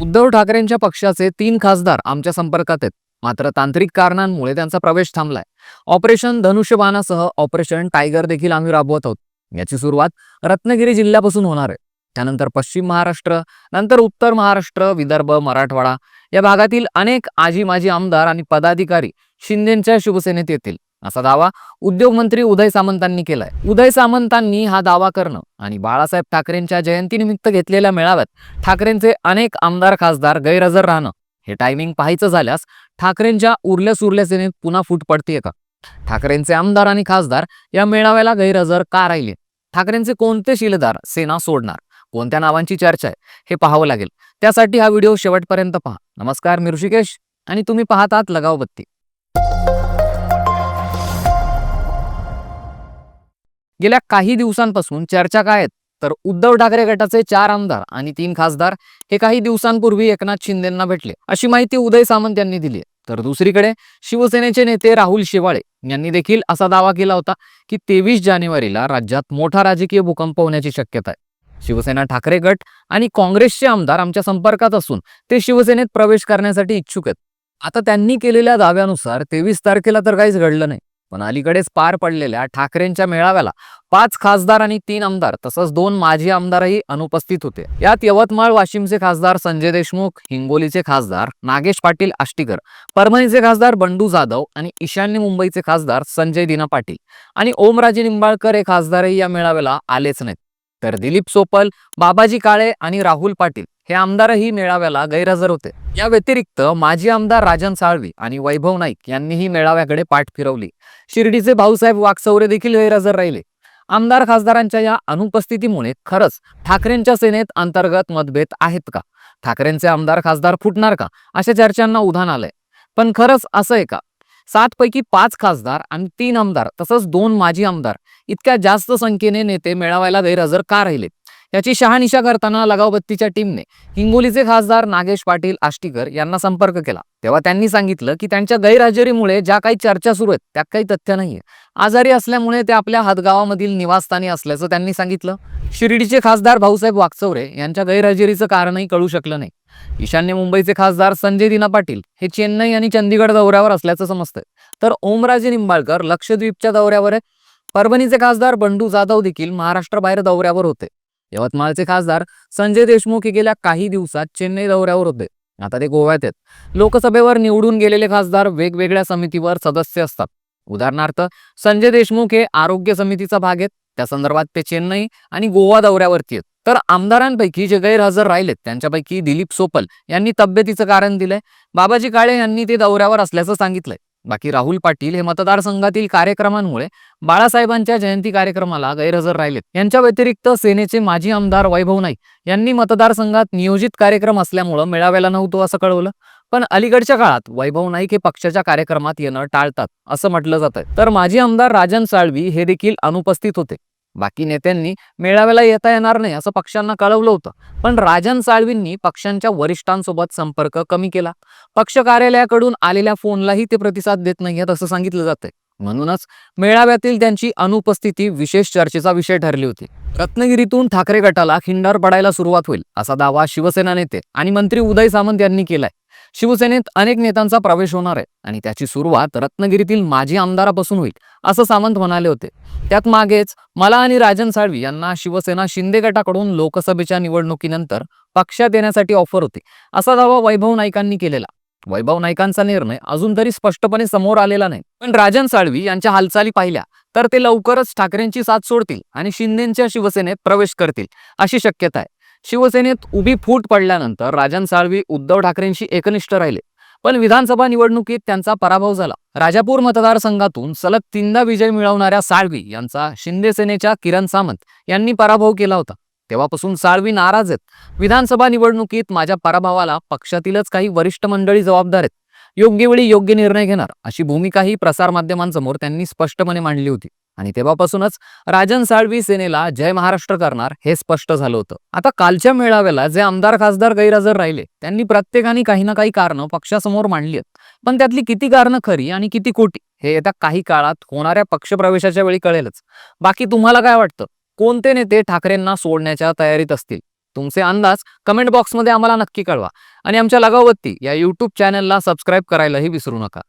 उद्धव ठाकरेंच्या पक्षाचे तीन खासदार आमच्या संपर्कात आहेत. मात्र तांत्रिक कारणांमुळे त्यांचा प्रवेश थांबलाय. ऑपरेशन धनुष्यबाणासह ऑपरेशन टायगर देखील आम्ही राबवत आहोत. याची सुरुवात रत्नागिरी जिल्ह्यापासून होणार आहे. त्यानंतर पश्चिम महाराष्ट्र नंतर उत्तर महाराष्ट्र विदर्भ मराठवाडा या भागातील अनेक आजी माजी आमदार आणि पदाधिकारी शिंदेच्या शिवसेनेत येतील. असा दावा उद्योगमंत्री उदय सामंतांनी केलाय. उदय सामंतांनी हा दावा करणं आणि बाळासाहेब ठाकरेंच्या जयंतीनिमित्त घेतलेल्या मेळाव्यात ठाकरेंचे अनेक आमदार खासदार गैरहजर राहणं हे टायमिंग पाहायचं झाल्यास ठाकरेंच्या उरल्या सुरल्या सेनेत पुन्हा फूट पडतीये का? ठाकरेंचे आमदार आणि खासदार या मेळाव्याला गैरहजर का राहिले? ठाकरेंचे कोणते शिलेदार सेना सोडणार? कोणत्या नावांची चर्चा आहे? हे पाहावं लागेल. त्यासाठी हा व्हिडिओ शेवटपर्यंत पहा. नमस्कार मी ऋषिकेश आणि तुम्ही पाहतात लगाव बत्ती गेल्या काही दिवसांपासून चर्चा काय आहेत? तर उद्धव ठाकरे गटाचे चार आमदार आणि तीन खासदार हे काही दिवसांपूर्वी एकनाथ शिंदेंना भेटले. अशी माहिती उदय सामंत यांनी दिली तर दुसरीकडे शिवसेनेचे नेते राहुल शेवाळे यांनी देखील असा दावा केला होता की तेवीस जानेवारीला राज्यात मोठा राजकीय भूकंप होण्याची शक्यता आहे. शिवसेना ठाकरे गट आणि काँग्रेसचे आमदार आमच्या संपर्कात असून ते शिवसेनेत प्रवेश करण्यासाठी इच्छुक आहेत. आता त्यांनी केलेल्या दाव्यानुसार तेवीस तारखेला तर काहीच घडलं नाही. पण अलीकडेच पार पडलेल्या ठाकरेंच्या मेळाव्याला पाच खासदार आणि तीन आमदार तसंच दोन माजी आमदारही अनुपस्थित होते. यात यवतमाळ वाशिमचे खासदार संजय देशमुख हिंगोलीचे खासदार नागेश पाटील आष्टीकर परभणीचे खासदार बंडू जाधव आणि ईशान्य मुंबईचे खासदार संजय दिना पाटील आणि ओमराजे निंबाळकर हे खासदारही या मेळाव्याला आलेच नाहीत. तर दिलीप सोपल बाबाजी काळे आणि राहुल पाटील हे आमदारही मेळाव्याला गैरहजर होते. या व्यतिरिक्त माजी आमदार राजन साळवी आणि वैभव नाईक यांनीही मेळाव्याकडे पाठ फिरवली. शिर्डीचे भाऊसाहेब वाकचौरे देखील गैरहजर राहिले. आमदार खासदारांच्या या अनुपस्थितीमुळे खरंच ठाकरेंच्या सेनेत अंतर्गत मतभेद आहेत का? ठाकरेंचे आमदार खासदार फुटणार का? अशा चर्चांना उधाण आलंय. पण खरंच असं आहे का? सात पैकी पाच खासदार आणि तीन आमदार तसंच दोन माजी आमदार इतक्या जास्त संख्येने नेते मेळाव्याला गैरहजर का राहिलेत याची शहानिशा करताना लगावबत्तीच्या टीमने हिंगोलीचे खासदार नागेश पाटील आष्टीकर यांना संपर्क केला. तेव्हा त्यांनी सांगितलं की त्यांच्या गैरहजेरीमुळे ज्या काही चर्चा सुरू आहेत त्यात काही तथ्य नाहीये. आजारी असल्यामुळे ते आपल्या हातगावामधील निवासस्थानी असल्याचं त्यांनी सांगितलं. शिर्डीचे खासदार भाऊसाहेब वागचौरे यांच्या गैरहजेरीचं कारणही कळू शकलं नाही. ईशान्य मुंबईचे खासदार संजय दिना पाटील हे चेन्नई आणि चंदीगड दौऱ्यावर असल्याचं समजतंय. तर ओमराजे निंबाळकर लक्षद्वीपच्या दौऱ्यावर आहे परभणीचे खासदार बंडू जाधव देखील महाराष्ट्राबाहेर दौऱ्यावर होते. यवतमाळचे खासदार संजय देशमुख हे गेल्या काही दिवसात चेन्नई दौऱ्यावर होते. आता ते गोव्यात आहेत. लोकसभेवर निवडून गेलेले खासदार वेगवेगळ्या समितीवर सदस्य असतात. उदाहरणार्थ संजय देशमुख हे आरोग्य समितीचा भाग आहेत. त्या संदर्भात ते चेन्नई आणि गोवा दौऱ्यावरती आहेत. तर आमदारांपैकी जे गैरहजर राहिलेत त्यांच्यापैकी दिलीप सोपल यांनी तब्येतीचं कारण दिलंय. बाबाजी काळे यांनी ते दौऱ्यावर असल्याचं सांगितलंय. बाकी राहुल पाटील हे मतदारसंघातील कार्यक्रमांमुळे बाळासाहेबांच्या जयंती कार्यक्रमाला गैरहजर राहिलेत. यांच्या व्यतिरिक्त सेनेचे माजी आमदार वैभव नाईक यांनी मतदारसंघात नियोजित कार्यक्रम असल्यामुळं मेळाव्याला नव्हतो असं कळवलं. पण अलीकडच्या काळात वैभव नाईक हे पक्षाच्या कार्यक्रमात येणं टाळतात असं म्हटलं जात तर माजी आमदार राजन साळवी हे देखील अनुपस्थित होते. बाकी नेत्यांनी मेळाव्याला येता येणार नाही असं पक्षांना कळवलं होतं. पण राजन साळवींनी पक्षांच्या वरिष्ठांसोबत संपर्क कमी केला. पक्ष कार्यालयाकडून आलेल्या फोनलाही ते प्रतिसाद देत नाहीयेत असं सांगितलं जातंय. म्हणूनच मेळाव्यातील त्यांची अनुपस्थिती विशेष चर्चेचा विषय ठरली होती. रत्नागिरीतून ठाकरे गटाला खिंडार पडायला सुरुवात होईल असा दावा शिवसेना नेते आणि मंत्री उदय सामंत यांनी केलाय. शिवसेनेत अनेक नेत्यांचा प्रवेश होणार आहे आणि त्याची सुरुवात रत्नागिरीतील माजी आमदारापासून होईल असं सामंत म्हणाले होते. त्यात मागेच मला आणि राजन साळवी यांना शिवसेना शिंदे गटाकडून लोकसभेच्या निवडणुकीनंतर पक्षात येण्यासाठी ऑफर होती असा दावा वैभव नाईकांनी केलेला. वैभव नाईकांचा निर्णय अजून तरी स्पष्टपणे समोर आलेला नाही. पण राजन साळवी यांच्या हालचाली पाहिल्या तर ते लवकरच ठाकरेंची साथ सोडतील आणि शिंदेच्या शिवसेनेत प्रवेश करतील अशी शक्यता आहे. शिवसेनेत उभी फूट पडल्यानंतर राजन साळवी उद्धव ठाकरेंशी एकनिष्ठ राहिले. पण विधानसभा निवडणुकीत त्यांचा पराभव झाला. राजापूर मतदारसंघातून सलग तीनदा विजय मिळवणाऱ्या साळवी यांचा शिंदे सेनेच्या किरण सामंत यांनी पराभव केला होता. तेव्हापासून साळवी नाराज आहेत. विधानसभा निवडणुकीत माझ्या पराभवाला पक्षातीलच काही वरिष्ठ मंडळी जबाबदार आहेत. योग्य वेळी योग्य निर्णय घेणार अशी भूमिकाही प्रसारमाध्यमांसमोर त्यांनी स्पष्टपणे मांडली होती. आणि तेव्हापासूनच राजन साळवी सेनेला जय महाराष्ट्र करणार हे स्पष्ट झालं होतं. आता कालच्या मेळाव्याला जे आमदार खासदार गैरहजर राहिले त्यांनी प्रत्येकाने काही ना काही कारणं पक्षासमोर मांडली आहेत. पण त्यातली किती कारणं खरी आणि किती खोटी हे येत्या काही काळात होणाऱ्या पक्षप्रवेशाच्या वेळी कळेलच. बाकी तुम्हाला काय वाटतं? कोणते नेते ठाकरेंना सोडण्याच्या तयारीत असतील? तुमचे अंदाज कमेंट बॉक्समध्ये आम्हाला नक्की कळवा. आणि आमच्या लगावत्ती या यूट्यूब चॅनलला सबस्क्राईब करायलाही विसरू नका.